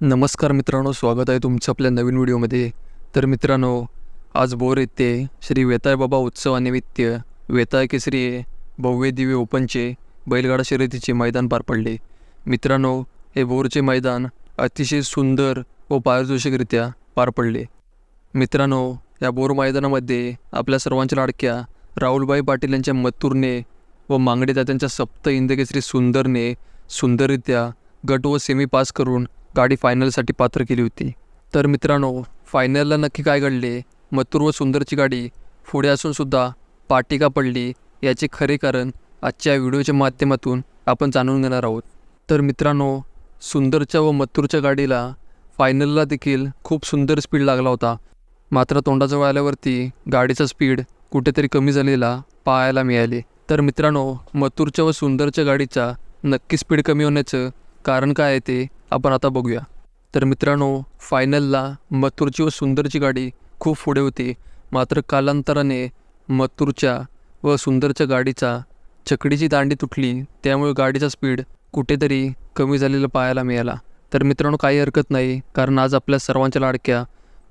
नमस्कार मित्रांनो स्वागत आहे तुमचं आपल्या नवीन व्हिडिओमध्ये. तर मित्रांनो आज बोर येथे श्री वेतायबाबा उत्सवानिमित्त वेताय केसरी भव्य दिव्य ओपनचे बैलगाडा शर्यतीचे मैदान पार पडले. मित्रांनो हे बोरचे मैदान अतिशय सुंदर व पारितोषिकरित्या पार पडले. मित्रांनो या बोर मैदानामध्ये आपल्या सर्वांच्या लाडक्या राहुलबाई पाटील यांच्या मत्तूरने व मांगडेदात्यांच्या सप्त इंदकेसरी सुंदरने सुंदररित्या गट व सेमी पास करून गाडी फायनलसाठी पात्र केली होती. तर मित्रांनो फायनलला नक्की काय घडले? मथुर व सुंदरची गाडी पुढे असूनसुद्धा पाटिका का पडली याचे खरे कारण आजच्या व्हिडिओच्या माध्यमातून आपण जाणून घेणार आहोत. तर मित्रांनो सुंदरच्या व मथुरच्या गाडीला फायनलला देखील खूप सुंदर स्पीड लागला होता. मात्र तोंडाजवळ आल्यावरती गाडीचा स्पीड कुठेतरी कमी झालेला पाहायला मिळाले. तर मित्रांनो मथुरच्या व सुंदरच्या गाडीचा नक्की स्पीड कमी होण्याचं कारण काय आहे ते आपण आता बघूया. तर मित्रांनो फायनलला मथुरची व सुंदरची गाडी खूप पुढे होती. मात्र कालांतराने मथुरच्या व सुंदरच्या गाडीचा चकडीची दांडी तुटली. त्यामुळे गाडीचा स्पीड कुठेतरी कमी झालेला पाहायला मिळाला. तर मित्रांनो काही हरकत नाही कारण आज आपल्या सर्वांच्या लाडक्या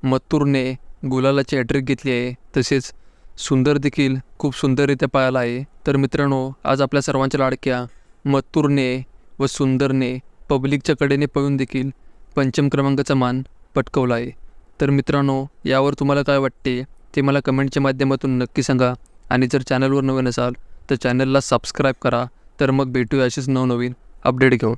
मथुरने गुलालाची हॅट्रिक घेतली आहे. तसेच सुंदर देखील खूप सुंदररित्या पाहायला आहे. तर मित्रांनो आज आपल्या सर्वांच्या लाडक्या मथुरने व सुंदरने पब्लिकच्या कडेने पळून देखील पंचम क्रमांकाचा मान पटकवला आहे. तर मित्रांनो यावर तुम्हाला काय वाटते ते मला कमेंटच्या माध्यमातून नक्की सांगा. आणि जर चॅनलवर नवीन असाल तर चॅनलला सबस्क्राईब करा. तर मग भेटूया अशीच नवनवीन अपडेट घेऊन.